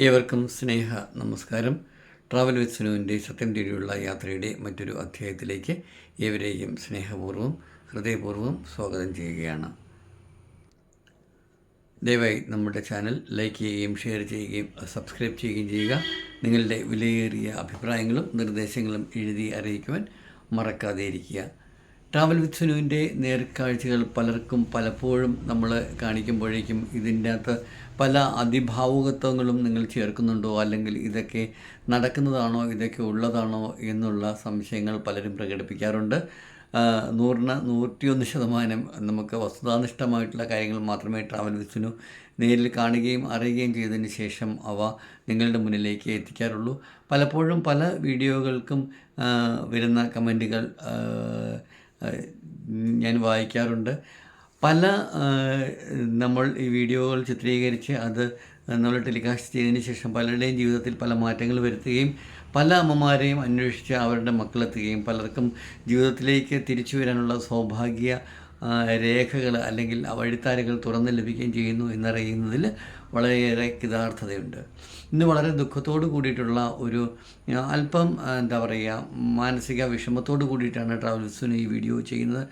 ഏവർക്കും സ്നേഹ നമസ്കാരം. Travel with സുനുവിന്റെ സത്യം തേടിയുള്ള യാത്രയുടെ മറ്റൊരു അധ്യായത്തിലേക്ക് ഏവരെയും സ്നേഹപൂർവം ഹൃദയപൂർവം സ്വാഗതം ചെയ്യുകയാണ്. ദയവായി നമ്മുടെ ചാനൽ ലൈക്ക് ചെയ്യുകയും ഷെയർ ചെയ്യുകയും സബ്സ്ക്രൈബ് ചെയ്യുകയും ചെയ്യുക. നിങ്ങളുടെ വിലയേറിയ അഭിപ്രായങ്ങളും നിർദ്ദേശങ്ങളും എഴുതി അറിയിക്കുവാൻ മറക്കാതെ ഇരിക്കുക. ട്രാവൽ വിത്ത് സുനുവിന്റെ നേർക്കാഴ്ചകൾ പലർക്കും പലപ്പോഴും നമ്മൾ കാണിക്കുമ്പോഴേക്കും ഇതിന്റെ അകത്ത് പല അതിഭാവുകത്വങ്ങളും നിങ്ങൾ ചേർക്കുന്നുണ്ടോ? അല്ലെങ്കിൽ ഇതൊക്കെ നടക്കുന്നതാണോ? ഇതൊക്കെ ഉള്ളതാണോ? എന്നുള്ള സംശയങ്ങൾ പലരും പ്രകടിപ്പിക്കാറുണ്ട്. നൂറിന് നൂറ്റിയൊന്ന് ശതമാനം നമുക്ക് വസ്തുതാനിഷ്ഠമായിട്ടുള്ള കാര്യങ്ങൾ മാത്രമേ ട്രാവൽ വിസിനു നേരിൽ കാണുകയും അറിയുകയും ചെയ്തതിന് ശേഷം അവ നിങ്ങളുടെ മുന്നിലേക്ക് എത്തിക്കാറുള്ളൂ. പലപ്പോഴും പല വീഡിയോകൾക്കും വരുന്ന കമന്റുകൾ ഞാൻ വായിക്കാറുണ്ട്. പല നമ്മൾ ഈ വീഡിയോകൾ ചിത്രീകരിച്ച് അത് നമ്മൾ ടെലികാസ്റ്റ് ചെയ്തതിന് ശേഷം പലരുടെയും ജീവിതത്തിൽ പല മാറ്റങ്ങൾ വരുത്തുകയും പല അമ്മമാരെയും അന്വേഷിച്ച് അവരുടെ മക്കളെത്തുകയും പലർക്കും ജീവിതത്തിലേക്ക് തിരിച്ചു വരാനുള്ള സൗഭാഗ്യ രേഖകൾ അല്ലെങ്കിൽ വഴിത്താരകൾ തുറന്ന് ലഭിക്കുകയും ചെയ്യുന്നു എന്നറിയുന്നതിൽ വളരെയേറെ കൃതാർത്ഥതയുണ്ട്. ഇന്ന് വളരെ ദുഃഖത്തോട് കൂടിയിട്ടുള്ള ഒരു അല്പം എന്താ പറയുക മാനസിക വിഷമത്തോട് കൂടിയിട്ടാണ് ട്രാവൽസിന് ഈ വീഡിയോ ചെയ്യുന്നത്.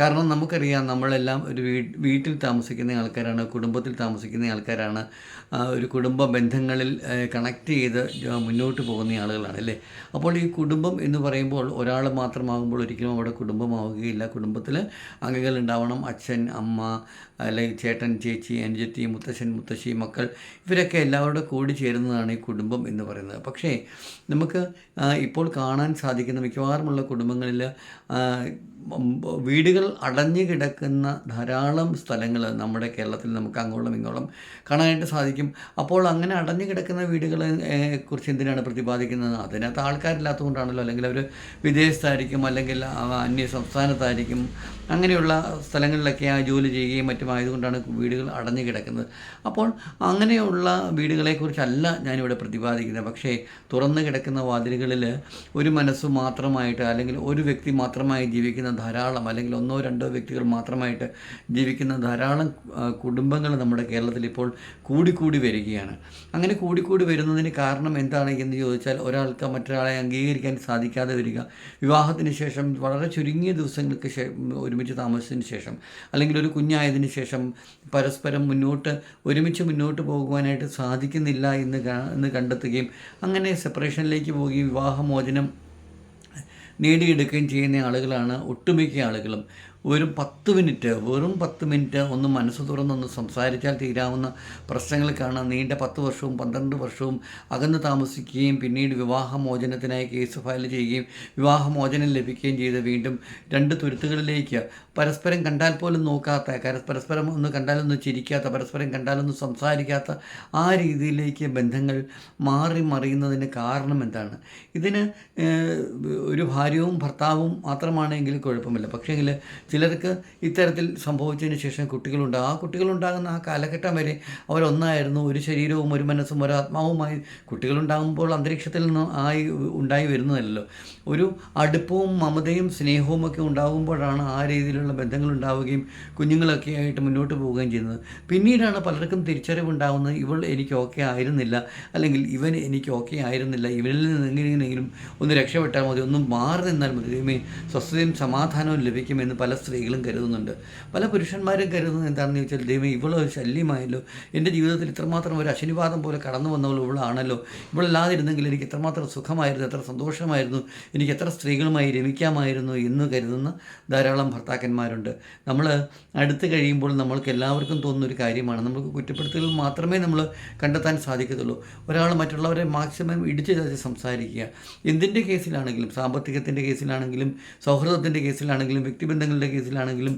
കാരണം നമുക്കറിയാം നമ്മളെല്ലാം ഒരു വീട്ടിൽ താമസിക്കുന്ന ആൾക്കാരാണ് കുടുംബത്തിൽ താമസിക്കുന്ന ആൾക്കാരാണ് ഒരു കുടുംബ ബന്ധങ്ങളിൽ കണക്ട് ചെയ്ത് മുന്നോട്ട് പോകുന്ന ആളുകളാണ് അല്ലേ? അപ്പോൾ ഈ കുടുംബം എന്ന് പറയുമ്പോൾ ഒരാൾ മാത്രമാകുമ്പോൾ ഒരിക്കലും അവിടെ കുടുംബമാവുകയില്ല. കുടുംബത്തിൽ അംഗങ്ങൾ ഉണ്ടാവണം. അച്ഛൻ അമ്മ അല്ലെങ്കിൽ ചേട്ടൻ ചേച്ചി അനുജത്തി മുത്തശ്ശൻ മുത്തശ്ശി മക്കൾ ഇവരൊക്കെ എല്ലാവരുടെ കൂടി ചേരുന്നതാണ് ഈ കുടുംബം എന്ന് പറയുന്നത്. പക്ഷേ നമുക്ക് ഇപ്പോൾ കാണാൻ സാധിക്കുന്ന മിക്കവാറുമുള്ള കുടുംബങ്ങളിൽ വീടുകൾ അടഞ്ഞു കിടക്കുന്ന ധാരാളം സ്ഥലങ്ങൾ നമ്മുടെ കേരളത്തിൽ നമുക്ക് അങ്ങോളം ഇങ്ങോളം കാണാനായിട്ട് സാധിക്കും. അപ്പോൾ അങ്ങനെ അടഞ്ഞു കിടക്കുന്ന വീടുകളെ കുറിച്ച് എന്തിനാണ് പ്രതിപാദിക്കുന്നത്? അതിനകത്ത് ആൾക്കാരില്ലാത്തതുകൊണ്ടാണല്ലോ. അല്ലെങ്കിൽ അവർ വിദേശത്തായിരിക്കും അല്ലെങ്കിൽ അന്യ സംസ്ഥാനത്തായിരിക്കും. അങ്ങനെയുള്ള സ്ഥലങ്ങളിലൊക്കെ ആ ജോലി ചെയ്യുകയും മറ്റും ആയതുകൊണ്ടാണ് വീടുകൾ അടഞ്ഞു കിടക്കുന്നത്. അപ്പോൾ അങ്ങനെയുള്ള വീടുകളെക്കുറിച്ചല്ല ഞാനിവിടെ പ്രതിപാദിക്കുന്നത്. പക്ഷേ തുറന്നു കിടക്കുന്ന വാതിലുകളിൽ ഒരു മനസ്സ് മാത്രമായിട്ട് അല്ലെങ്കിൽ ഒരു വ്യക്തി മാത്രമായി ജീവിക്കുന്ന ധാരാളം അല്ലെങ്കിൽ ഒന്നോ രണ്ടോ വ്യക്തികൾ മാത്രമായിട്ട് ജീവിക്കുന്ന ധാരാളം കുടുംബങ്ങൾ നമ്മുടെ കേരളത്തിൽ ഇപ്പോൾ കൂടിക്കൂടി വരികയാണ്. അങ്ങനെ കൂടിക്കൂടി വരുന്നതിന് കാരണം എന്താണ് എന്ന് ചോദിച്ചാൽ ഒരാൾക്ക് മറ്റൊരാളെ അംഗീകരിക്കാൻ സാധിക്കാതെ വരിക. വിവാഹത്തിന് ശേഷം വളരെ ചുരുങ്ങിയ ദിവസങ്ങൾക്ക് ഒരുമിച്ച് താമസിച്ചതിന് ശേഷം അല്ലെങ്കിൽ ഒരു കുഞ്ഞായതിന് ശേഷം പരസ്പരം മുന്നോട്ട് ഒരുമിച്ച് മുന്നോട്ട് പോകുവാനായിട്ട് സാധിക്കുന്നില്ല എന്ന് എന്ന് കണ്ടെത്തുകയും അങ്ങനെ സെപ്പറേഷനിലേക്ക് പോവുകയും വിവാഹമോചനം നേടിയെടുക്കുകയും ചെയ്യുന്ന ആളുകളാണ് ഒട്ടുമിക്ക ആളുകളും. ഒരു പത്ത് മിനിറ്റ് വെറും പത്ത് മിനിറ്റ് ഒന്ന് മനസ്സ് തുറന്നൊന്ന് സംസാരിച്ചാൽ തീരാവുന്ന പ്രശ്നങ്ങൾ പ്രശ്നങ്ങൾക്കാണ് നീണ്ട പത്ത് വർഷവും പന്ത്രണ്ട് വർഷവും അകന്ന് താമസിക്കുകയും പിന്നീട് വിവാഹമോചനത്തിനായി കേസ് ഫയൽ ചെയ്യുകയും വിവാഹമോചനം ലഭിക്കുകയും ചെയ്ത് വീണ്ടും രണ്ട് തുരുത്തുകളിലേക്ക് പരസ്പരം കണ്ടാൽ പോലും നോക്കാത്ത പരസ്പരം ഒന്ന് കണ്ടാലൊന്ന് ചിരിക്കാത്ത പരസ്പരം കണ്ടാലൊന്ന് സംസാരിക്കാത്ത ആ രീതിയിലേക്ക് ബന്ധങ്ങൾ മാറി മറിയുന്നതിന് കാരണം എന്താണ്? ഇതിന് ഒരു ഭാര്യയും ഭർത്താവും മാത്രമാണെങ്കിൽ കുഴപ്പമില്ല. പക്ഷേങ്കിൽ ചിലർക്ക് ഇത്തരത്തിൽ സംഭവിച്ചതിന് ശേഷം കുട്ടികളുണ്ടാകും ആ കുട്ടികളുണ്ടാകുന്ന ആ കാലഘട്ടം വരെ അവരൊന്നായിരുന്നു. ഒരു ശരീരവും ഒരു മനസ്സും ഒരു ആത്മാവുമായി കുട്ടികളുണ്ടാകുമ്പോൾ അന്തരീക്ഷത്തിൽ നിന്ന് ആയി ഉണ്ടായി വരുന്നതല്ലോ. ഒരു അടുപ്പവും മമതയും സ്നേഹവും ഒക്കെ ഉണ്ടാകുമ്പോഴാണ് ആ രീതിയിലുള്ള ബന്ധങ്ങൾ ഉണ്ടാവുകയും കുഞ്ഞുങ്ങളൊക്കെ ആയിട്ട് മുന്നോട്ട് പോവുകയും ചെയ്യുന്നത്. പിന്നീടാണ് പലർക്കും തിരിച്ചറിവുണ്ടാകുന്നത്. ഇവൾ എനിക്ക് ഓക്കെ ആയിരുന്നില്ല. അല്ലെങ്കിൽ ഇവൻ എനിക്ക് ഓക്കെ ആയിരുന്നില്ല. ഇവനിൽ നിന്ന് എങ്ങനെയെങ്കിലും ഒന്ന് രക്ഷപ്പെട്ടാൽ മതി. ഒന്ന് മാറി നിന്നാൽ മതി. സ്വസ്ഥതയും സമാധാനവും ലഭിക്കുമെന്ന് പല സ്ത്രീകളും കരുതുന്നുണ്ട്. പല പുരുഷന്മാരും കരുതുന്നത് എന്താണെന്ന് ചോദിച്ചാൽ ദൈവം ഇവളോ ശല്യമായല്ലോ. എന്റെ ജീവിതത്തിൽ ഇത്രമാത്രം ഒരു അശനിവാദം പോലെ കടന്നു വന്നവൾ ഇവളാണല്ലോ. ഇവളല്ലാതിരുന്നെങ്കിൽ എനിക്ക് എത്രമാത്രം സുഖമായിരുന്നു എത്ര സന്തോഷമായിരുന്നു എനിക്ക് എത്ര സ്ത്രീകളുമായി രമിക്കാമായിരുന്നു എന്ന് കരുതുന്ന ധാരാളം ഭർത്താക്കന്മാരുണ്ട്. നമ്മൾ അടുത്ത് കഴിയുമ്പോൾ നമ്മൾക്ക് എല്ലാവർക്കും തോന്നുന്ന ഒരു കാര്യമാണ്. നമുക്ക് കുറ്റപ്പെടുത്തലുകൾ മാത്രമേ നമ്മൾ കണ്ടെത്താൻ സാധിക്കത്തുള്ളൂ. ഒരാൾ മറ്റുള്ളവരെ മാക്സിമം ഇടിച്ചു ചാച്ച് സംസാരിക്കുക. എന്തിന്റെ കേസിലാണെങ്കിലും സാമ്പത്തികത്തിന്റെ കേസിലാണെങ്കിലും സൗഹൃദത്തിന്റെ കേസിലാണെങ്കിലും വ്യക്തിബന്ധങ്ങളുടെ കേസിലാണെങ്കിലും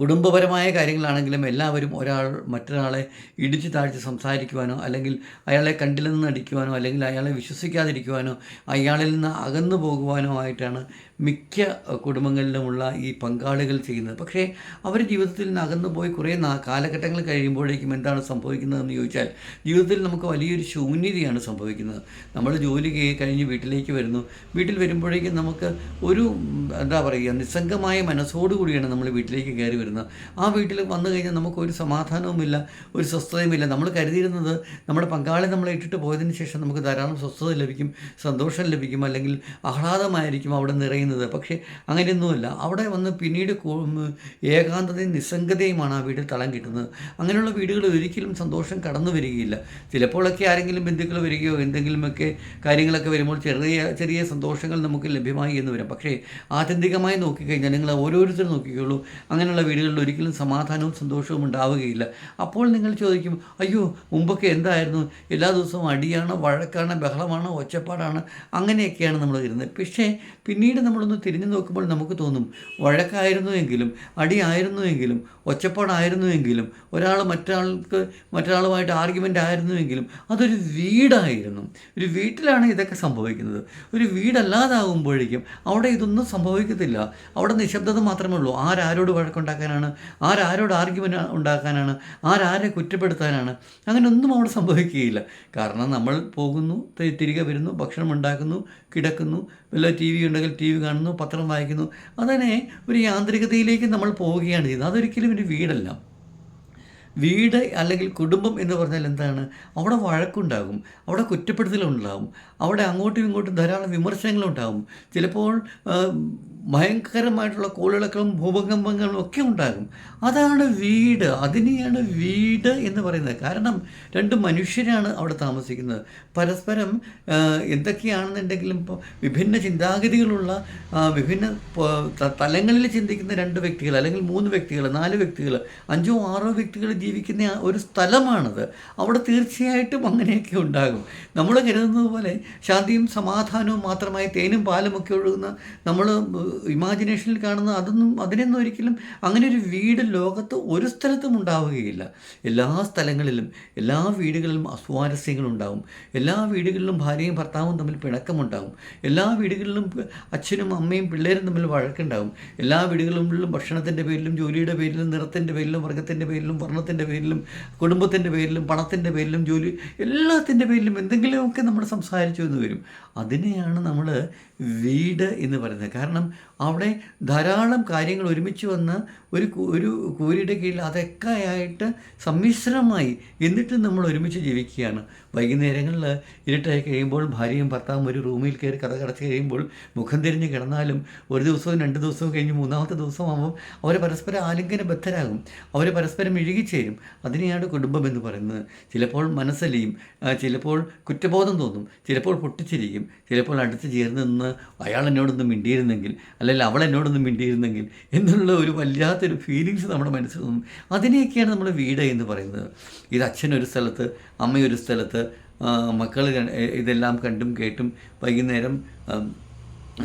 കുടുംബപരമായ കാര്യങ്ങളാണെങ്കിലും എല്ലാവരും ഒരാൾ മറ്റൊരാളെ ഇടിച്ചു താഴ്ത്തി സംസാരിക്കുവാനോ അല്ലെങ്കിൽ അയാളെ കണ്ടില്ലെന്ന് നടിക്കുവാനോ അല്ലെങ്കിൽ അയാളെ വിശ്വസിക്കാതിരിക്കുവാനോ അയാളിൽ നിന്ന് അകന്നു പോകുവാനോ ആയിട്ടാണ് മിക്ക കുടുംബങ്ങളിലുമുള്ള ഈ പങ്കാളികൾ ചെയ്യുന്നത്. പക്ഷേ അവർ ജീവിതത്തിൽ നിന്ന് അകന്നു പോയി കുറേ കാലഘട്ടങ്ങൾ കഴിയുമ്പോഴേക്കും എന്താണ് സംഭവിക്കുന്നതെന്ന് ചോദിച്ചാൽ ജീവിതത്തിൽ നമുക്ക് വലിയൊരു ശൂന്യതയാണ് സംഭവിക്കുന്നത്. നമ്മൾ ജോലി കഴിഞ്ഞ് വീട്ടിലേക്ക് വരുന്നു. വീട്ടിൽ വരുമ്പോഴേക്കും നമുക്ക് ഒരു എന്താ പറയുക നിസ്സംഗമായ മനസ്സോടുകൂടിയാണ് നമ്മൾ വീട്ടിലേക്ക് കയറി വരുന്നത്. വരുന്നത് ആ വീട്ടിൽ വന്നു കഴിഞ്ഞാൽ നമുക്ക് ഒരു സമാധാനവുമില്ല ഒരു സ്വസ്ഥതയുമില്ല. നമ്മൾ കരുതിയിരുന്നത് നമ്മുടെ പങ്കാളി നമ്മളെ ഇട്ടിട്ട് പോയതിന് ശേഷം നമുക്ക് ധാരാളം സ്വസ്ഥത ലഭിക്കും സന്തോഷം ലഭിക്കും അല്ലെങ്കിൽ ആഹ്ലാദമായിരിക്കും അവിടെ നിറയുന്നത്. പക്ഷേ അങ്ങനെയൊന്നുമല്ല. അവിടെ വന്ന് പിന്നീട് ഏകാന്തതയും നിസ്സംഗതയുമാണ് ആ വീട്ടിൽ തളം കിട്ടുന്നത്. അങ്ങനെയുള്ള വീടുകൾ ഒരിക്കലും സന്തോഷം കടന്നു വരികയില്ല. ചിലപ്പോഴൊക്കെ ആരെങ്കിലും ബന്ധുക്കൾ വരികയോ എന്തെങ്കിലുമൊക്കെ കാര്യങ്ങളൊക്കെ വരുമ്പോൾ ചെറിയ ചെറിയ സന്തോഷങ്ങൾ നമുക്ക് ലഭ്യമായി എന്ന് വരാം. പക്ഷേ ആത്യന്തികമായി നോക്കിക്കഴിഞ്ഞാൽ നിങ്ങൾ ഓരോരുത്തരും നോക്കിക്കോളൂ. അങ്ങനെയുള്ള വീടുകളിൽ ഒരിക്കലും സമാധാനവും സന്തോഷവും ഉണ്ടാവുകയില്ല. അപ്പോൾ നിങ്ങൾ ചോദിക്കും അയ്യോ മുമ്പൊക്കെ എന്തായിരുന്നു? എല്ലാ ദിവസവും അടിയാണ് വഴക്കാണ് ബഹളമാണ് ഒച്ചപ്പാടാണ് അങ്ങനെയൊക്കെയാണ് നമ്മൾ ഇരുന്നത് പക്ഷേ പിന്നീട് നമ്മളൊന്ന് തിരിഞ്ഞു നോക്കുമ്പോൾ നമുക്ക് തോന്നും വഴക്കായിരുന്നു എങ്കിലും അടിയായിരുന്നു എങ്കിലും ഒച്ചപ്പാടായിരുന്നു എങ്കിലും ഒരാൾ മറ്റാൾക്ക് മറ്റൊരാളുമായിട്ട് ആർഗ്യുമെന്റ് ആയിരുന്നു എങ്കിലും അതൊരു വീടായിരുന്നു. ഒരു വീട്ടിലാണ് ഇതൊക്കെ സംഭവിക്കുന്നത്. ഒരു വീടല്ലാതാകുമ്പോഴേക്കും അവിടെ ഇതൊന്നും സംഭവിക്കത്തില്ല. അവിടെ നിശബ്ദത മാത്രമേ ഉള്ളൂ. ആരാരോട് വഴക്കുണ്ടാക്കാനാണ് ആരാരോട് ആർഗ്യുമെന്റ് ഉണ്ടാക്കാനാണ് ആരാരെ കുറ്റപ്പെടുത്താനാണ് അങ്ങനെ ഒന്നും അവിടെ സംഭവിക്കുകയില്ല. കാരണം നമ്മൾ പോകുന്നു തിരികെ വരുന്നു ഭക്ഷണം ഉണ്ടാക്കുന്നു കിടക്കുന്നു വല്ല ടി വി ഉണ്ടെങ്കിൽ ടി വി കാണുന്നു പത്രം വായിക്കുന്നു അതന്നെ ഒരു യാന്ത്രികതയിലേക്ക് നമ്മൾ പോവുകയാണ് ചെയ്യുന്നത് അതൊരിക്കലും ഒരു വീടല്ല. വീട് അല്ലെങ്കിൽ കുടുംബം എന്ന് പറഞ്ഞാൽ എന്താണ്? അവിടെ വഴക്കുണ്ടാകും അവിടെ കുറ്റപ്പെടുത്തലുണ്ടാകും അവിടെ അങ്ങോട്ടും ഇങ്ങോട്ടും ധാരാളം വിമർശനങ്ങളുണ്ടാകും. ചിലപ്പോൾ ഭയങ്കരമായിട്ടുള്ള കോളിളക്കളും ഭൂകമ്പങ്ങളും ഒക്കെ ഉണ്ടാകും. അതാണ് വീട്. അതിനെയാണ് വീട് എന്ന് പറയുന്നത്. കാരണം രണ്ട് മനുഷ്യരാണ് അവിടെ താമസിക്കുന്നത്. പരസ്പരം എന്തൊക്കെയാണെന്നുണ്ടെങ്കിലും ഇപ്പോൾ വിഭിന്ന ചിന്താഗതികളുള്ള വിഭിന്ന തലങ്ങളിൽ ചിന്തിക്കുന്ന രണ്ട് വ്യക്തികൾ അല്ലെങ്കിൽ മൂന്ന് വ്യക്തികൾ നാല് വ്യക്തികൾ അഞ്ചോ ആറോ വ്യക്തികൾ ജീവിക്കുന്ന ഒരു സ്ഥലമാണത്. അവിടെ തീർച്ചയായിട്ടും അങ്ങനെയൊക്കെ ഉണ്ടാകും. നമ്മൾ കരുതുന്നത് പോലെ ശാന്തിയും സമാധാനവും മാത്രമായി തേനും പാലും ഒക്കെ ഒഴുകുന്ന നമ്മൾ ഇമാജിനേഷനിൽ കാണുന്ന അതൊന്നും അതിനൊന്നും ഒരിക്കലും അങ്ങനെ ഒരു വീട് ലോകത്ത് ഒരു സ്ഥലത്തും ഉണ്ടാവുകയില്ല. എല്ലാ സ്ഥലങ്ങളിലും എല്ലാ വീടുകളിലും അസ്വാരസ്യങ്ങളുണ്ടാവും. എല്ലാ വീടുകളിലും ഭാര്യയും ഭർത്താവും തമ്മിൽ പിണക്കമുണ്ടാവും. എല്ലാ വീടുകളിലും അച്ഛനും അമ്മയും പിള്ളേരും തമ്മിൽ വഴക്കുണ്ടാവും. എല്ലാ വീടുകളിലും ഭക്ഷണത്തിന്റെ പേരിലും ജോലിയുടെ പേരിലും നിറത്തിന്റെ പേരിലും വർഗത്തിന്റെ പേരിലും വർണത്തിന്റെ പേരിലും കുടുംബത്തിന്റെ പേരിലും പണത്തിന്റെ പേരിലും ജോലി എല്ലാത്തിന്റെ പേരിലും എന്തെങ്കിലുമൊക്കെ നമ്മൾ സംസാരിച്ചു എന്ന് വരും. അതിനെയാണ് നമ്മൾ വീട് എന്ന് പറയുന്നത്. കാരണം അവിടെ ധാരാളം കാര്യങ്ങൾ ഒരുമിച്ച് വന്ന് ഒരു ഒരു കൂരിയുടെ കീഴിൽ അതൊക്കെ ആയിട്ട് സമ്മിശ്രമായി എന്നിട്ടും നമ്മൾ ഒരുമിച്ച് ജീവിക്കുകയാണ്. വൈകുന്നേരങ്ങളിൽ ഇരുട്ടായി കഴിയുമ്പോൾ ഭാര്യയും ഭർത്താവും ഒരു റൂമിൽ കയറി കഥ കടച്ച് കഴിയുമ്പോൾ മുഖം തിരിഞ്ഞ് കിടന്നാലും ഒരു ദിവസവും രണ്ട് ദിവസവും കഴിഞ്ഞ് മൂന്നാമത്തെ ദിവസമാകുമ്പോൾ അവർ പരസ്പരം ആലിംഗന ബദ്ധരാകും അവർ പരസ്പരം ഇഴുകിച്ചേരും. അതിനെയാണ് കുടുംബം എന്ന് പറയുന്നത്. ചിലപ്പോൾ മനസ്സലിയും ചിലപ്പോൾ കുറ്റബോധം തോന്നും. ചിലപ്പോൾ പൊട്ടിച്ചിരിക്കും. ചിലപ്പോൾ അടുത്ത് ചേർന്ന് നിന്ന് അയാൾ എന്നോടൊന്ന് മിണ്ടിയിരുന്നെങ്കിൽ അല്ലെങ്കിൽ അവൾ എന്നോടൊന്ന് മിണ്ടിയിരുന്നെങ്കിൽ എന്നുള്ള ഒരു വല്ലാത്തൊരു ഫീലിങ്സ് നമ്മുടെ മനസ്സിൽ നിന്നും അതിനെയൊക്കെയാണ് നമ്മൾ വീട് എന്ന് പറയുന്നത്. ഇത് അച്ഛനൊരു സ്ഥലത്ത് അമ്മയൊരു സ്ഥലത്ത് മക്കൾ ഇതെല്ലാം കണ്ടും കേട്ടും വൈകുന്നേരം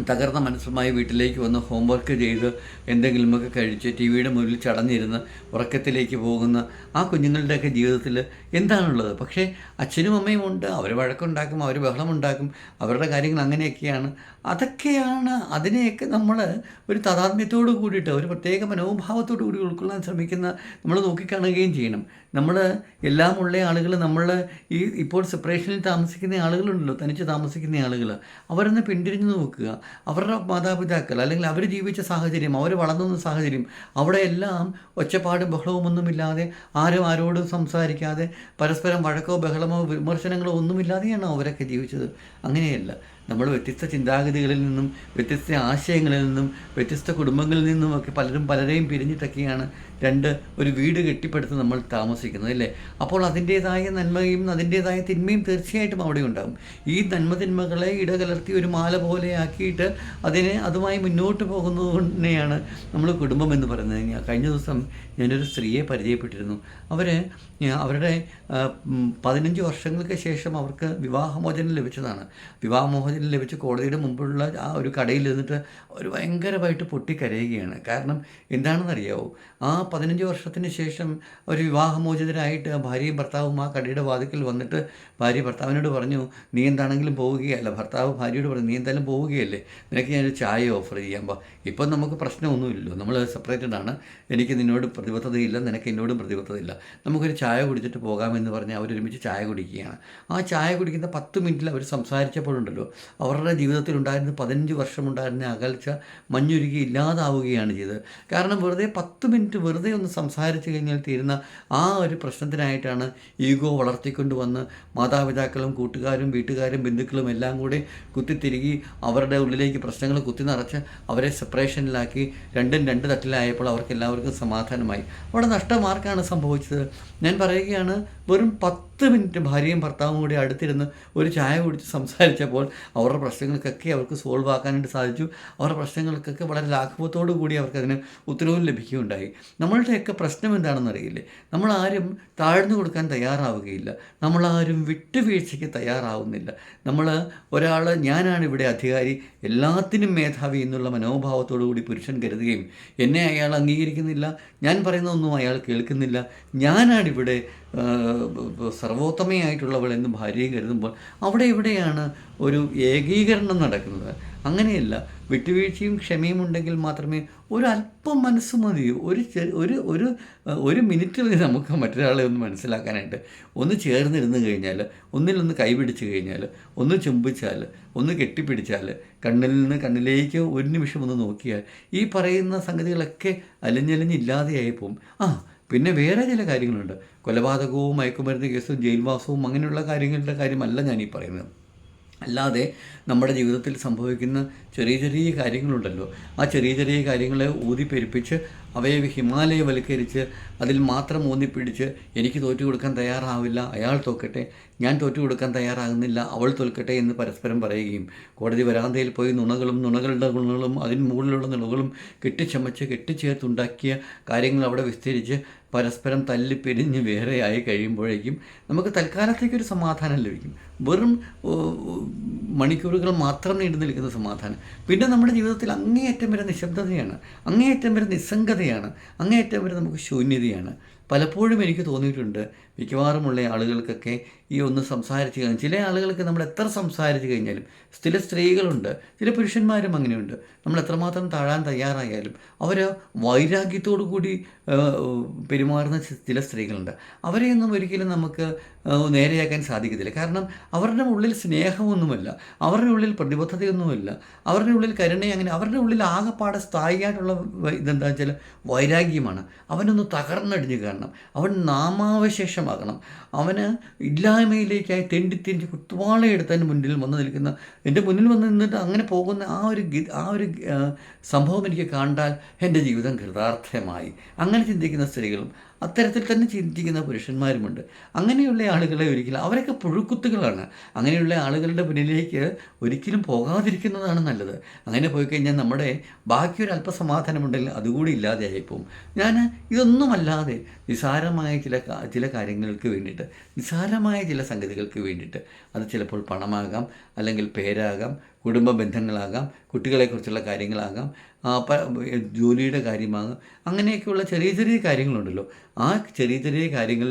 തകർന്ന മനസ്സുമായി വീട്ടിലേക്ക് വന്ന് ഹോംവർക്ക് ചെയ്ത് എന്തെങ്കിലുമൊക്കെ കഴിച്ച് ടി വിയുടെ മുന്നിൽ ചടഞ്ഞിരുന്ന് ഉറക്കത്തിലേക്ക് പോകുന്ന ആ കുഞ്ഞുങ്ങളുടെയൊക്കെ ജീവിതത്തിൽ എന്താണുള്ളത്? പക്ഷേ അച്ഛനും അമ്മയും ഉണ്ട്. അവർ വഴക്കുണ്ടാക്കും അവർ ബഹളമുണ്ടാക്കും അവരുടെ കാര്യങ്ങൾ അങ്ങനെയൊക്കെയാണ്. അതൊക്കെയാണ് അതിനെയൊക്കെ നമ്മൾ ഒരു താതാത്മ്യത്തോട് കൂടിയിട്ട് ഒരു പ്രത്യേക മനോഭാവത്തോടു കൂടി ഉൾക്കൊള്ളാൻ ശ്രമിക്കുന്ന നമ്മൾ നോക്കിക്കാണുകയും ചെയ്യണം. നമ്മൾ എല്ലാം ഉള്ള ആളുകൾ നമ്മൾ ഈ ഇപ്പോൾ സെപ്പറേഷനിൽ താമസിക്കുന്ന ആളുകളുണ്ടല്ലോ തനിച്ച് താമസിക്കുന്ന ആളുകൾ. അവരൊന്ന് പിന്തിരിഞ്ഞ് നോക്കുക. അവരുടെ മാതാപിതാക്കൾ അല്ലെങ്കിൽ അവർ ജീവിച്ച സാഹചര്യം അവർ വളർന്നുന്ന സാഹചര്യം അവിടെ എല്ലാം ഒച്ചപ്പാടും ബഹളവും ഒന്നുമില്ലാതെ ആരും ആരോടും സംസാരിക്കാതെ പരസ്പരം വഴക്കോ ബഹളമോ വിമർശനങ്ങളോ ഒന്നുമില്ലാതെയാണ് അവരൊക്കെ ജീവിച്ചത്. അങ്ങനെയല്ല. നമ്മൾ വ്യത്യസ്ത ചിന്താഗതികളിൽ നിന്നും വ്യത്യസ്ത ആശയങ്ങളിൽ നിന്നും വ്യത്യസ്ത കുടുംബങ്ങളിൽ നിന്നും ഒക്കെ പലരും പലരെയും പിരിഞ്ഞിട്ടൊക്കെയാണ് രണ്ട് ഒരു വീട് കെട്ടിപ്പടുത്ത് നമ്മൾ താമസിക്കുന്നത് അല്ലേ? അപ്പോൾ അതിന്റേതായ നന്മയും അതിന്റേതായ തിന്മയും തീർച്ചയായിട്ടും അവിടെ ഉണ്ടാകും. ഈ നന്മ തിന്മകളെ ഇടകലർത്തി ഒരു മാല പോലെയാക്കിയിട്ട് അതിനെ അതുമായി മുന്നോട്ട് പോകുന്നതിനെയാണ് നമ്മൾ കുടുംബം എന്ന് പറയുന്നത്. കഴിഞ്ഞ ദിവസം ഞാനൊരു സ്ത്രീയെ പരിചയപ്പെട്ടിരുന്നു. അവർ അവരുടെ പതിനഞ്ച് വർഷങ്ങൾക്ക് ശേഷം അവർക്ക് വിവാഹമോചനം ലഭിച്ചതാണ്. വിവാഹമോചനം ലഭിച്ച് കോടതിയുടെ മുമ്പുള്ള ആ ഒരു കടയിൽ ഇരുന്നിട്ട് അവർ ഭയങ്കരമായിട്ട് പൊട്ടിക്കരയുകയാണ്. കാരണം എന്താണെന്നറിയാവോ? ആ പതിനഞ്ച് വർഷത്തിന് ശേഷം ഒരു വിവാഹമോചിതരായിട്ട് ഭാര്യയും ഭർത്താവും ആ കടയുടെ വാതിക്കൽ വന്നിട്ട് ഭാര്യ ഭർത്താവിനോട് പറഞ്ഞു നീ എന്താണെങ്കിലും പോവുകയല്ല. ഭർത്താവ് ഭാര്യയോട് പറഞ്ഞു നീ എന്തായാലും പോവുകയല്ലേ. നിനക്ക് ഞാനൊരു ചായ ഓഫർ ചെയ്യാം ബാ ഇപ്പം നമുക്ക് പ്രശ്നമൊന്നുമില്ലല്ലോ. നമ്മൾ സെപ്പറേറ്റഡ് ആണ്. എനിക്ക് നിന്നോട് പ്രതിബദ്ധതയില്ല. നിനക്ക് എന്നോടും പ്രതിബദ്ധതയില്ല. നമുക്കൊരു ചായ കുടിച്ചിട്ട് പോകാമെന്ന് പറഞ്ഞ് അവരൊരുമിച്ച് ചായ കുടിക്കുകയാണ്. ആ ചായ കുടിക്കുന്ന പത്ത് മിനിറ്റിൽ അവർ സംസാരിച്ചപ്പോഴുണ്ടല്ലോ അവരുടെ ജീവിതത്തിൽ ഉണ്ടായിരുന്ന പതിനഞ്ച് വർഷമുണ്ടായിരുന്ന അകൽച്ച മഞ്ഞുരുകി ഇല്ലാതാവുകയാണ് ചെയ്തത്. കാരണം വെറുതെ പത്ത് മിനിറ്റ് വെറുതെ ഒന്ന് സംസാരിച്ചു കഴിഞ്ഞാൽ തീരുന്ന ആ ഒരു പ്രശ്നത്തിനായിട്ടാണ് ഈഗോ വളർത്തിക്കൊണ്ട് വന്ന് മാതാപിതാക്കളും കൂട്ടുകാരും വീട്ടുകാരും ബന്ധുക്കളും എല്ലാം കൂടി കുത്തിത്തിരുകി അവരുടെ ഉള്ളിലേക്ക് പ്രശ്നങ്ങൾ കുത്തി നിറച്ച് അവരെ സെപ്പറേഷനിലാക്കി രണ്ടും രണ്ട് തട്ടിലായപ്പോൾ അവർക്ക് എല്ലാവർക്കും സമാധാനമായി. അവിടെ നഷ്ടമാർക്കാണ് സംഭവിച്ചത്. ഞാൻ പറയുകയാണ് വെറും പത്ത് മിനിറ്റ് ഭാര്യയും ഭർത്താവും കൂടി അടുത്തിരുന്ന് ഒരു ചായ കുടിച്ച് സംസാരിച്ചപ്പോൾ അവരുടെ പ്രശ്നങ്ങൾക്കൊക്കെ അവർക്ക് സോൾവ് ആക്കാനായിട്ട് സാധിച്ചു. അവരുടെ പ്രശ്നങ്ങൾക്കൊക്കെ വളരെ ലാഘവത്തോടു കൂടി അവർക്കതിന് ഉത്തരവും ലഭിക്കുകയുണ്ടായി. നമ്മളുടെയൊക്കെ പ്രശ്നം എന്താണെന്ന് അറിയില്ലേ? നമ്മളാരും താഴ്ന്നു കൊടുക്കാൻ തയ്യാറാവുകയില്ല. നമ്മളാരും വിട്ടുവീഴ്ചയ്ക്ക് തയ്യാറാവുന്നില്ല. നമ്മൾ ഒരാൾ ഞാനാണ് ഇവിടെ അധികാരി എല്ലാത്തിനും മേധാവി എന്നുള്ള മനോഭാവത്തോടു കൂടി പുരുഷൻ കരുതുകയും എന്നെ അയാൾ അംഗീകരിക്കുന്നില്ല ഞാൻ പറയുന്നതൊന്നും അയാൾ കേൾക്കുന്നില്ല ഞാനാണിവിടെ സർവോത്തമയായിട്ടുള്ളവൾ എന്ന് ഭാര്യയെ കരുതുമ്പോൾ അവിടെ എവിടെയാണ് ഒരു ഏകീകരണം നടക്കുന്നത്? അങ്ങനെയല്ല. വിട്ടുവീഴ്ചയും ക്ഷമയും ഉണ്ടെങ്കിൽ മാത്രമേ ഒരു അല്പം മനസ്സ് മതി. ഒരു ഒരു ഒരു ഒരു മിനിറ്റ് മതി നമുക്ക് മറ്റൊരാളെ ഒന്ന് മനസ്സിലാക്കാനായിട്ട്. ഒന്ന് ചേർന്നിരുന്ന് കഴിഞ്ഞാൽ ഒന്നിലൊന്ന് കൈപിടിച്ച് കഴിഞ്ഞാൽ ഒന്ന് ചുംബിച്ചാൽ ഒന്ന് കെട്ടിപ്പിടിച്ചാൽ കണ്ണിൽ നിന്ന് കണ്ണിലേക്ക് ഒരു നിമിഷം ഒന്ന് നോക്കിയാൽ ഈ പറയുന്ന സംഗതികളൊക്കെ അലിഞ്ഞലിഞ്ഞില്ലാതെയായി പോകും. ആ പിന്നെ വേറെ ചില കാര്യങ്ങളുണ്ട്. കൊലപാതകവും മയക്കുമരുന്ന് കേസും ജയിൽവാസവും അങ്ങനെയുള്ള കാര്യങ്ങളുടെ കാര്യമല്ല ഈ പറയുന്നത്. അല്ലാതെ നമ്മുടെ ജീവിതത്തിൽ സംഭവിക്കുന്ന ചെറിയ ചെറിയ കാര്യങ്ങളുണ്ടല്ലോ. ആ ചെറിയ ചെറിയ കാര്യങ്ങളെ ഊതിപ്പെരുപ്പിച്ച് അവയെ ഹിമാലയവൽക്കരിച്ച് അതിൽ മാത്രം ഊന്നിപ്പിടിച്ച് എനിക്ക് തോറ്റു കൊടുക്കാൻ തയ്യാറാവില്ല അയാൾ തോക്കട്ടെ ഞാൻ തോറ്റു കൊടുക്കാൻ തയ്യാറാകുന്നില്ല അവൾ തോൽക്കട്ടെ എന്ന് പരസ്പരം പറയുകയും കോടതി വരാന്തയിൽ പോയി നുണകളും നുണകളുടെ ഗുണങ്ങളും അതിന് മുകളിലുള്ള നുണകളും കെട്ടിച്ചമച്ച് കെട്ടിച്ചേർത്തുണ്ടാക്കിയ കാര്യങ്ങൾ അവിടെ വിസ്തരിച്ച് പരസ്പരം തല്ലിപ്പിരിഞ്ഞ് വേറെയായി കഴിയുമ്പോഴേക്കും നമുക്ക് തൽക്കാലത്തേക്കൊരു സമാധാനം ലഭിക്കും. വെറും മണിക്കൂറുകൾ മാത്രം നീണ്ടു നിൽക്കുന്ന സമാധാനം. പിന്നെ നമ്മുടെ ജീവിതത്തിൽ അങ്ങേയറ്റം വരെ നിശബ്ദതയാണ്. അങ്ങേയറ്റം വരെ നിസ്സംഗതയാണ്. അങ്ങേയറ്റം വരെ നമുക്ക് ശൂന്യതയാണ്. പലപ്പോഴും എനിക്ക് തോന്നിയിട്ടുണ്ട് മിക്കവാറുമുള്ള ആളുകൾക്കൊക്കെ ഈ ഒന്ന് സംസാരിച്ച് കഴിഞ്ഞാൽ ചില ആളുകൾക്ക് നമ്മൾ എത്ര സംസാരിച്ച് കഴിഞ്ഞാലും ചില സ്ത്രീകളുണ്ട് ചില പുരുഷന്മാരും അങ്ങനെയുണ്ട്. നമ്മൾ എത്രമാത്രം താഴാൻ തയ്യാറായാലും അവർ വൈരാഗ്യത്തോടു കൂടി പെരുമാറുന്ന ചില സ്ത്രീകളുണ്ട്. അവരെയൊന്നും ഒരിക്കലും നമുക്ക് നേരെയാക്കാൻ സാധിക്കത്തില്ല. കാരണം അവരുടെ ഉള്ളിൽ സ്നേഹമൊന്നുമല്ല അവരുടെ ഉള്ളിൽ പ്രതിബദ്ധതയൊന്നുമില്ല അവരുടെ ഉള്ളിൽ കരുണ അങ്ങനെ അവരുടെ ഉള്ളിൽ ആകെപ്പാടെ സ്ഥായിയായിട്ടുള്ള ഇതെന്താ വെച്ചാൽ വൈരാഗ്യമാണ്. അവനൊന്ന് തകർന്നടിഞ്ഞ് കാണണം. അവൻ നാമാവശേഷമാകണം. അവന് ഇല്ലായ്മയിലേക്കായി തെണ്ടി തിരിഞ്ഞ് കുത്തുവാളയെടുത്തതിന് മുന്നിൽ വന്ന് നിൽക്കുന്ന എന്റെ മുന്നിൽ വന്ന് നിന്നിട്ട് അങ്ങനെ പോകുന്ന ആ ഒരു ആ ഒരു സംഭവം എനിക്ക് കണ്ടാൽ എന്റെ ജീവിതം കൃതാർത്ഥമായി അങ്ങനെ ചിന്തിക്കുന്ന സ്ത്രീകളും അത്തരത്തിൽ തന്നെ ചിന്തിക്കുന്ന പുരുഷന്മാരുമുണ്ട്. അങ്ങനെയുള്ള ആളുകളെ ഒരിക്കലും അവരൊക്കെ പുഴുക്കുത്തുകളാണ്. അങ്ങനെയുള്ള ആളുകളുടെ മുന്നിലേക്ക് ഒരിക്കലും പോകാതിരിക്കുന്നതാണ് നല്ലത്. അങ്ങനെ പോയി കഴിഞ്ഞാൽ നമ്മുടെ ബാക്കിയൊരു അല്പസമാധാനമുണ്ടെങ്കിൽ അതുകൂടി ഇല്ലാതെയായിപ്പോവും. ഞാൻ ഇതൊന്നുമല്ലാതെ നിസാരമായ ചില ചില കാര്യങ്ങൾക്ക് വേണ്ടിയിട്ട് നിസാരമായ ചില സംഗതികൾക്ക് വേണ്ടിയിട്ട് അത് ചിലപ്പോൾ പണമാകാം അല്ലെങ്കിൽ പേരാകാം കുടുംബ ബന്ധങ്ങളാകാം കുട്ടികളെക്കുറിച്ചുള്ള കാര്യങ്ങളാകാം ജോലിയുടെ കാര്യമാകാം അങ്ങനെയൊക്കെയുള്ള ചെറിയ ചെറിയ കാര്യങ്ങളുണ്ടല്ലോ. ആ ചെറിയ ചെറിയ കാര്യങ്ങൾ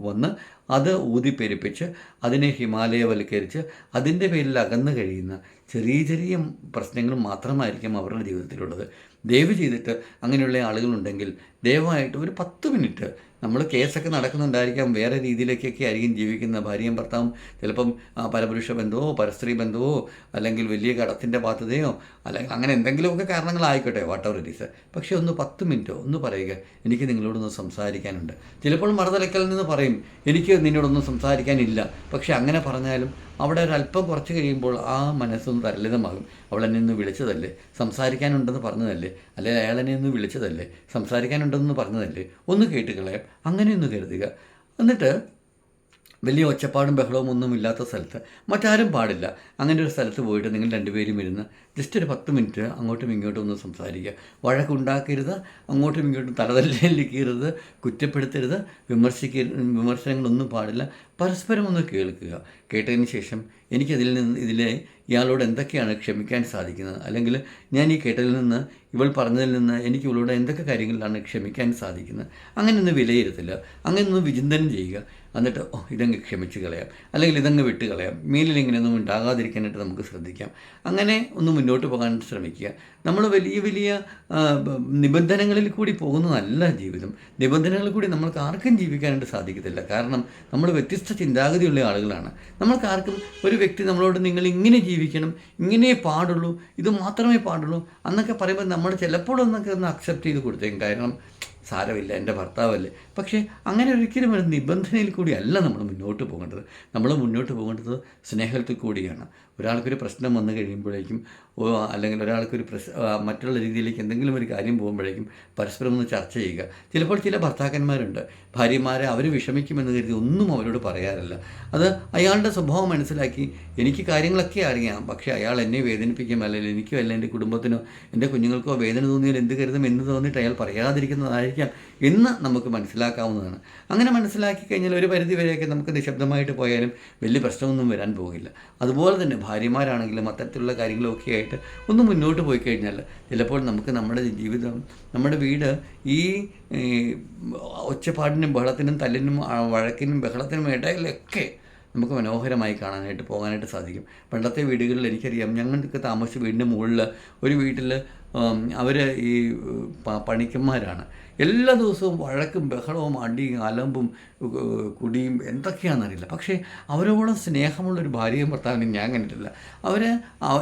വന്ന് അത് ഊതിപ്പെരുപ്പിച്ച് അതിനെ ഹിമാലയവൽക്കരിച്ച് അതിന്റെ പേരിൽ അകന്നു കഴിയുന്ന ചെറിയ ചെറിയ പ്രശ്നങ്ങൾ മാത്രമായിരിക്കും അവരുടെ ജീവിതത്തിലുള്ളത്. ദയവ് ചെയ്തിട്ട് അങ്ങനെയുള്ള ആളുകളുണ്ടെങ്കിൽ ദയവായിട്ട് ഒരു പത്ത് മിനിറ്റ് നമ്മൾ കേസൊക്കെ നടക്കുന്നുണ്ടായിരിക്കാം. വേറെ രീതിയിലേക്കൊക്കെ ആയിരിക്കും ജീവിക്കുന്ന ഭാര്യയും ഭർത്താവും. ചിലപ്പം പരപുരുഷ ബന്ധമോ പരസ്ത്രീ ബന്ധമോ അല്ലെങ്കിൽ വലിയ കടത്തിന്റെ ബാധ്യതയോ അല്ലെങ്കിൽ അങ്ങനെ എന്തെങ്കിലുമൊക്കെ കാരണങ്ങളായിക്കോട്ടെ വാട്ട് എവർ ഇറ്റ് പക്ഷേ ഒന്ന് പത്ത് മിനിറ്റോ ഒന്ന് പറയുക എനിക്ക് നിങ്ങളോടൊന്ന് സംസാരിക്കാനുണ്ട്. ചിലപ്പോൾ മറുതലക്കൽ നിന്ന് പറയും എനിക്ക് നിന്നോടൊന്നും സംസാരിക്കാനില്ല. പക്ഷേ അങ്ങനെ പറഞ്ഞാലും അവിടെ ഒരല്പം കുറച്ച് കഴിയുമ്പോൾ ആ മനസ്സൊന്ന് തരളിതമാകും അവൾ എന്നെ ഒന്ന് വിളിച്ചതല്ലേ? സംസാരിക്കാനുണ്ടെന്ന് പറഞ്ഞതല്ലേ? അല്ലെങ്കിൽ അയാൾ എന്നെ ഒന്ന് വിളിച്ചതല്ലേ? സംസാരിക്കാനുണ്ടെന്ന് പറഞ്ഞതല്ലേ? ഒന്ന് കേട്ട് കളയാം. അങ്ങനെയൊന്ന് കരുതുക. എന്നിട്ട് വലിയ ഒച്ചപ്പാടും ബഹളവും ഒന്നും ഇല്ലാത്ത സ്ഥലത്ത് മറ്റാരും പാടില്ല. അങ്ങനെ ഒരു സ്ഥലത്ത് പോയിട്ട് നിങ്ങൾ രണ്ടുപേരും ഇരുന്ന് ജസ്റ്റ് ഒരു പത്ത് മിനിറ്റ് അങ്ങോട്ടും ഇങ്ങോട്ടും ഒന്ന് സംസാരിക്കുക. വഴക്കുണ്ടാക്കരുത് അങ്ങോട്ടും ഇങ്ങോട്ടും തലതല്ലിക്കരുത് കുറ്റപ്പെടുത്തരുത് വിമർശിക്ക വിമർശനങ്ങളൊന്നും പാടില്ല. പരസ്പരം ഒന്ന് കേൾക്കുക. കേട്ടതിന് ശേഷം എനിക്കതിൽ നിന്ന് ഇതിലെ ഇയാളോട് എന്തൊക്കെയാണ് ക്ഷമിക്കാൻ സാധിക്കുന്നത്? അല്ലെങ്കിൽ ഞാൻ ഈ കേട്ടതിൽ നിന്ന് ഇവൾ പറഞ്ഞതിൽ നിന്ന് എനിക്ക് ഇവളോട് എന്തൊക്കെ കാര്യങ്ങളിലാണ് ക്ഷമിക്കാൻ സാധിക്കുന്നത്? അങ്ങനെ ഒന്ന് വിലയിരുത്തില്ല അങ്ങനെ ഒന്ന് വിചിന്തനം ചെയ്യുക. എന്നിട്ട് ഓ ഇതങ്ങ് ക്ഷമിച്ച് കളയാം. അല്ലെങ്കിൽ ഇതങ്ങ് വിട്ട് കളയാം. മേലിൽ ഇങ്ങനെയൊന്നും ഉണ്ടാകാതിരിക്കാനായിട്ട് നമുക്ക് ശ്രദ്ധിക്കാം. അങ്ങനെ ഒന്ന് മുന്നോട്ട് പോകാൻ ശ്രമിക്കുക. നമ്മൾ വലിയ വലിയ നിബന്ധനകളിൽ കൂടി പോകുന്നതല്ല ജീവിതം. നിബന്ധനകളിൽ കൂടി നമ്മൾക്ക് ആർക്കും ജീവിക്കാനായിട്ട് സാധിക്കത്തില്ല. കാരണം നമ്മൾ വ്യത്യസ്ത ചിന്താഗതിയുള്ള ആളുകളാണ്. നമ്മൾക്ക് ആർക്കും ഒരു വ്യക്തി നമ്മളോട് നിങ്ങൾ ഇങ്ങനെ ജീവിക്കണം ഇങ്ങനെ പാടുള്ളൂ ഇത് മാത്രമേ പാടുള്ളൂ എന്നൊക്കെ പറയുമ്പോൾ നമ്മൾ ചിലപ്പോഴൊന്നൊക്കെ ഒന്ന് അക്സെപ്റ്റ് ചെയ്ത് കൊടുത്തേക്കും. കാരണം സാരമില്ല എന്റെ ഭർത്താവല്ലേ. പക്ഷേ അങ്ങനെ ഒരിക്കലും ഒരു നിബന്ധനയിൽ കൂടിയല്ല നമ്മൾ മുന്നോട്ട് പോകേണ്ടത്. നമ്മൾ മുന്നോട്ട് പോകേണ്ടത് സ്നേഹത്തിൽ കൂടിയാണ്. ഒരാൾക്കൊരു പ്രശ്നം വന്നു കഴിയുമ്പോഴേക്കും അല്ലെങ്കിൽ ഒരാൾക്കൊരു പ്രശ് മറ്റുള്ള രീതിയിലേക്ക് എന്തെങ്കിലും ഒരു കാര്യം പോകുമ്പോഴേക്കും പരസ്പരം ഒന്ന് ചർച്ച ചെയ്യുക. ചിലപ്പോൾ ചില ഭർത്താക്കന്മാരുണ്ട്. ഭാര്യമാരെ അവർ വിഷമിക്കുമെന്ന് കരുതി ഒന്നും അവരോട് പറയാറില്ല. അത് അയാളുടെ സ്വഭാവം മനസ്സിലാക്കി എനിക്ക് കാര്യങ്ങളൊക്കെ അറിയാം. പക്ഷേ അയാൾ എന്നെ വേദനിപ്പിക്കും അല്ലെങ്കിൽ എനിക്കോ അല്ല എന്റെ കുടുംബത്തിനോ എന്റെ കുഞ്ഞുങ്ങൾക്കോ വേദന തോന്നിയാൽ എന്ത് കരുതും എന്ന് തോന്നിയിട്ട് അയാൾ പറയാതിരിക്കുന്നതായിരിക്കാം എന്ന് നമുക്ക് മനസ്സിലാക്കാവുന്നതാണ്. അങ്ങനെ മനസ്സിലാക്കി കഴിഞ്ഞാൽ ഒരു പരിധി വരെയൊക്കെ നമുക്ക് നിശബ്ദമായിട്ട് പോയാലും വലിയ പ്രശ്നമൊന്നും വരാൻ പോകില്ല. അതുപോലെ തന്നെ ഭാര്യമാരാണെങ്കിലും അത്തരത്തിലുള്ള കാര്യങ്ങളൊക്കെ ആയിട്ട് ഒന്ന് മുന്നോട്ട് പോയി കഴിഞ്ഞാൽ ചിലപ്പോൾ നമുക്ക് നമ്മുടെ ജീവിതം നമ്മുടെ വീട് ഈ ഒച്ചപ്പാടിനും ബഹളത്തിനും തല്ലിനും വഴക്കിനും ബഹളത്തിനും ഇടയിലൊക്കെ നമുക്ക് മനോഹരമായി കാണാനായിട്ട് പോകാനായിട്ട് സാധിക്കും. പണ്ടത്തെ വീടുകളിൽ എനിക്കറിയാം ഞങ്ങൾക്ക് താമസിച്ച വീടിന്റെ മുകളിൽ ഒരു വീട്ടിൽ അവർ ഈ പണിക്കന്മാരാണ്. എല്ലാ ദിവസവും വഴക്കും ബഹളവും അടിയും അലമ്പും കുടിയും എന്തൊക്കെയാണെന്നറിയില്ല. പക്ഷേ അവരോളം സ്നേഹമുള്ളൊരു ഭാര്യയും ഭർത്താവിനും ഞാൻ കണ്ടിട്ടില്ല. അവർ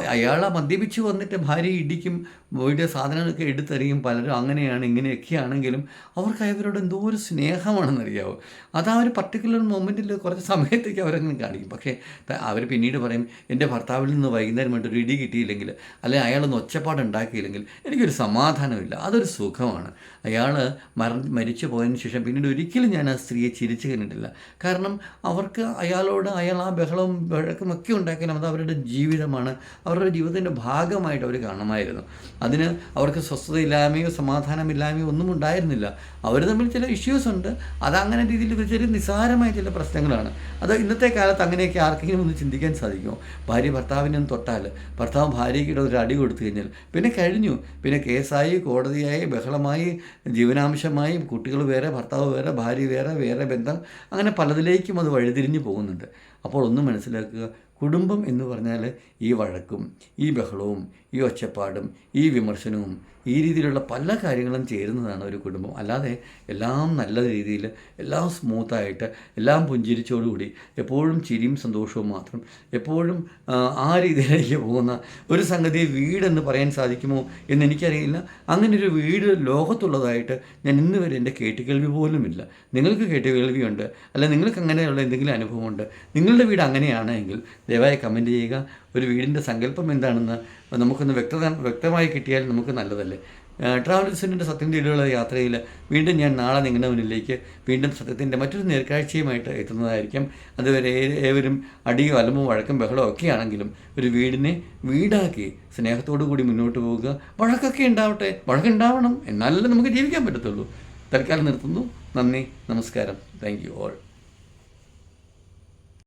അയാളെ മദ്യപിച്ച് വന്നിട്ട് ഭാര്യ ഇടിക്കും വീട്ടിലെ സാധനങ്ങളൊക്കെ എടുത്തെറിയും പലരും അങ്ങനെയാണ് ഇങ്ങനെയൊക്കെ ആണെങ്കിലും അവർക്ക് അവരോട് എന്തോ ഒരു സ്നേഹമാണെന്നറിയാവോ? അത് ആ ഒരു പർട്ടിക്കുലർ മൊമെന്റിൽ കുറച്ച് സമയത്തേക്ക് അവരങ്ങനെ കാണിക്കും. പക്ഷേ അവർ പിന്നീട് പറയും എന്റെ ഭർത്താവിൽ നിന്ന് വൈകുന്നേരം വേണ്ടി ഒരു ഇടി കിട്ടിയില്ലെങ്കിൽ അല്ലെങ്കിൽ അയാളൊന്ന് ഒച്ചപ്പാട് ഉണ്ടാക്കിയില്ലെങ്കിൽ എനിക്കൊരു സമാധാനമില്ല. അതൊരു സുഖമാണ്. അയാൾ മര മരിച്ചു പോയതിന് ശേഷം പിന്നീട് ഒരിക്കലും ഞാൻ ആ സ്ത്രീയെ ചിരിച്ചു കണ്ടിട്ടില്ല കാരണം അവർക്ക് അയാളോട് അയാൾ ആ ബഹളവും വഴക്കും ഒക്കെ ഉണ്ടാക്കിയാലും അത് അവരുടെ ജീവിതമാണ്. അവരുടെ ജീവിതത്തിന്റെ ഭാഗമായിട്ട് അവർ കാണുമായിരുന്നു. അതിന് അവർക്ക് സ്വസ്ഥതയില്ലായ്മയോ സമാധാനമില്ലായ്മയോ ഒന്നും ഉണ്ടായിരുന്നില്ല. അവർ തമ്മിൽ ചില ഇഷ്യൂസ് ഉണ്ട്. അതങ്ങനെ രീതിയിൽ ചെറിയ നിസ്സാരമായ ചില പ്രശ്നങ്ങളാണ്. അത് ഇന്നത്തെ കാലത്ത് അങ്ങനെയൊക്കെ ആർക്കെങ്കിലും ഒന്ന് ചിന്തിക്കാൻ സാധിക്കുമോ? ഭാര്യ ഭർത്താവിനെ ഒന്ന് തൊട്ടാൽ ഭർത്താവ് ഭാര്യയ്ക്കിടെ ഒരു അടി കൊടുത്തു കഴിഞ്ഞാൽ. പിന്നെ കഴിഞ്ഞു. പിന്നെ കേസായി കോടതിയായി ബഹളമായി ജീവനാംശമായി കുട്ടികൾ വേറെ ഭർത്താവ് വേറെ ഭാര്യ വേറെ വേറെ ബന്ധം അങ്ങനെ പലതിലേക്കും അത് വഴിതിരിഞ്ഞു പോകുന്നുണ്ട്. അപ്പോൾ ഒന്ന് മനസ്സിലാക്കുക കുടുംബം എന്ന് പറഞ്ഞാൽ ഈ വഴക്കും ഈ ബഹളവും ഈ ഒച്ചപ്പാടും ഈ വിമർശനവും ഈ രീതിയിലുള്ള പല കാര്യങ്ങളും ചേരുന്നതാണ് ഒരു കുടുംബം. അല്ലാതെ എല്ലാം നല്ല രീതിയിൽ എല്ലാം സ്മൂത്തായിട്ട് എല്ലാം പുഞ്ചിരിച്ചോടുകൂടി എപ്പോഴും ചിരിയും സന്തോഷവും മാത്രം എപ്പോഴും ആ, രീതിയിലേക്ക് പോകുന്ന ഒരു സംഗതി വീടെന്ന് പറയാൻ സാധിക്കുമോ എന്ന് എനിക്കറിയില്ല. അങ്ങനെ ഒരു വീട് ലോകത്തുള്ളതായിട്ട് ഞാൻ ഇന്ന് വരെ എന്റെ കേട്ടുകേൾവി പോലുമില്ല. നിങ്ങൾക്ക് കേട്ടുകേൾവിയുണ്ട് അല്ല നിങ്ങൾക്ക് അങ്ങനെയുള്ള എന്തെങ്കിലും അനുഭവമുണ്ട് നിങ്ങളുടെ വീട് അങ്ങനെയാണെങ്കിൽ ദയവായി കമന്റ് ചെയ്യുക. ഒരു വീടിന്റെ സങ്കല്പം എന്താണെന്ന് നമുക്കൊന്ന് വ്യക്തത വ്യക്തമായി കിട്ടിയാൽ നമുക്ക് നല്ലതല്ലേ. ട്രാവൽസിന്റെ സത്യം തേടിയുള്ള യാത്രയിൽ വീണ്ടും ഞാൻ നാളെ നിങ്ങളുടെ മുന്നിലേക്ക് വീണ്ടും സത്യത്തിന്റെ മറ്റൊരു നേർക്കാഴ്ചയുമായിട്ട് എത്തുന്നതായിരിക്കും. അതുവരെ ഏവരും അടിയും അലമ്പും വഴക്കും ബഹളവും ഒക്കെ ആണെങ്കിലും ഒരു വീടിനെ വീടാക്കി സ്നേഹത്തോടു കൂടി മുന്നോട്ട് പോവുക വഴക്കൊക്കെ ഉണ്ടാവട്ടെ. വഴക്കുണ്ടാവണം. എന്നാലല്ലേ നമുക്ക് ജീവിക്കാൻ പറ്റത്തുള്ളൂ. തൽക്കാലം നിർത്തുന്നു. നന്ദി. നമസ്കാരം. Thank you all